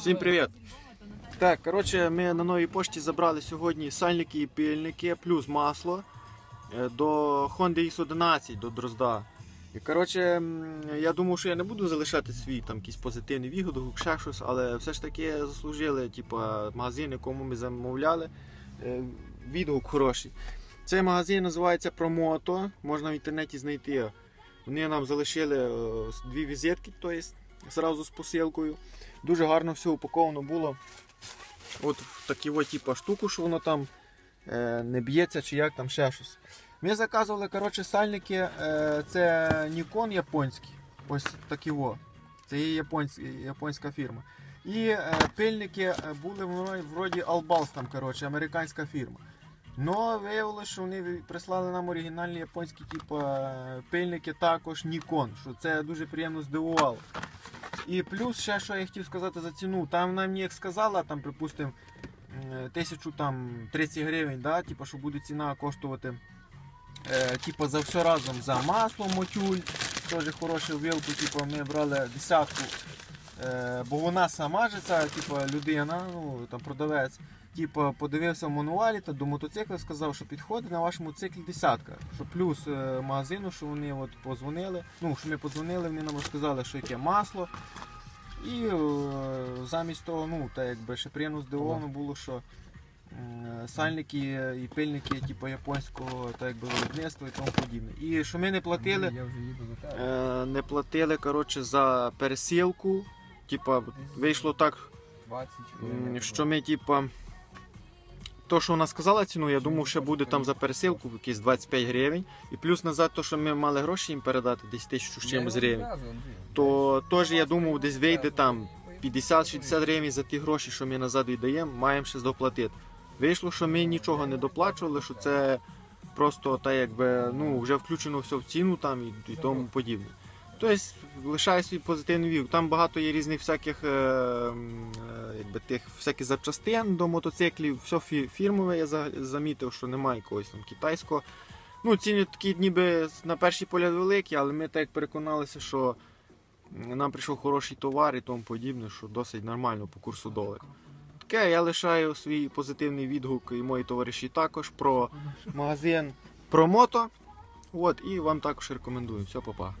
Всім привіт! Так, коротше, ми на новій пошті забрали сьогодні сальники і пильники, плюс масло е, до Honda X11 до Дрозда. І коротше, я думав, що я не буду залишати свій там якийсь позитивний відгук, ще щось, але все ж таки заслужили, типа, магазин, якому ми замовляли. е, Відгук хороший. Цей магазин називається Promoto, можна в інтернеті знайти. Вони нам залишили е, дві візитки, тобто зразу з посилкою. Дуже гарно все упаковано було. От в такі типу, штуку, що воно там е, не б'ється чи як там ще щось. Ми заказували коротше, сальники, е, це Nikon японський. Ось такі о. Це є японська, японська фірма. І е, пильники е, були вроді- Albals, там, коротше, американська фірма. Но виявилося, що вони прислали нам оригінальні японські типу, пильники також Nikon, що це дуже приємно здивувало. І плюс ще що я хотів сказати за ціну. Там мені як сказала, там, припустимо, 1030 гривень, да, типу, що буде ціна коштувати е, типу, за все разом за масло, мотюль, теж хорошу вилку, типу, ми брали десятку. Е, бо вона сама же ця типу, людина, ну, там, продавець, типу, подивився в мануалі та до мотоцикла сказав, що підходить на вашому циклі десятка. Що плюс е, магазину, що вони от позвонили, ну, що ми подзвонили, вони нам розказали, що яке масло. І е, замість того, ну, та якби ще приємно здивовано було, що сальники і пильники типу, японського та, якби, виробництва і тому подібне. І що ми не платили, не платили коротше, за пересилку. Типа, вийшло так, 20 що ми, типа, то, що вона сказала ціну, я думав, що буде там за пересилку якісь 25 гривень. І плюс назад, то, що ми мали гроші їм передати, десь тисячу з чимось гривень. то теж я думав, десь вийде там 50-60 гривень за ті гроші, що ми назад віддаємо, маємо ще доплатити. Вийшло, що ми нічого не доплачували, що це просто та якби ну вже включено все в ціну там і, і тому подібне. Тобто лишає свій позитивний вік. Там багато є різних всяких е, е, якби, тих всяких запчастин до мотоциклів, все фі- фірмове, я за- замітив, що немає якогось там китайського. Ну, ціни такі ніби на перший погляд великі, але ми так переконалися, що нам прийшов хороший товар і тому подібне, що досить нормально по курсу долара. Таке я лишаю свій позитивний відгук і мої товариші також про магазин Промото. От, і вам також рекомендую. Все, па-па.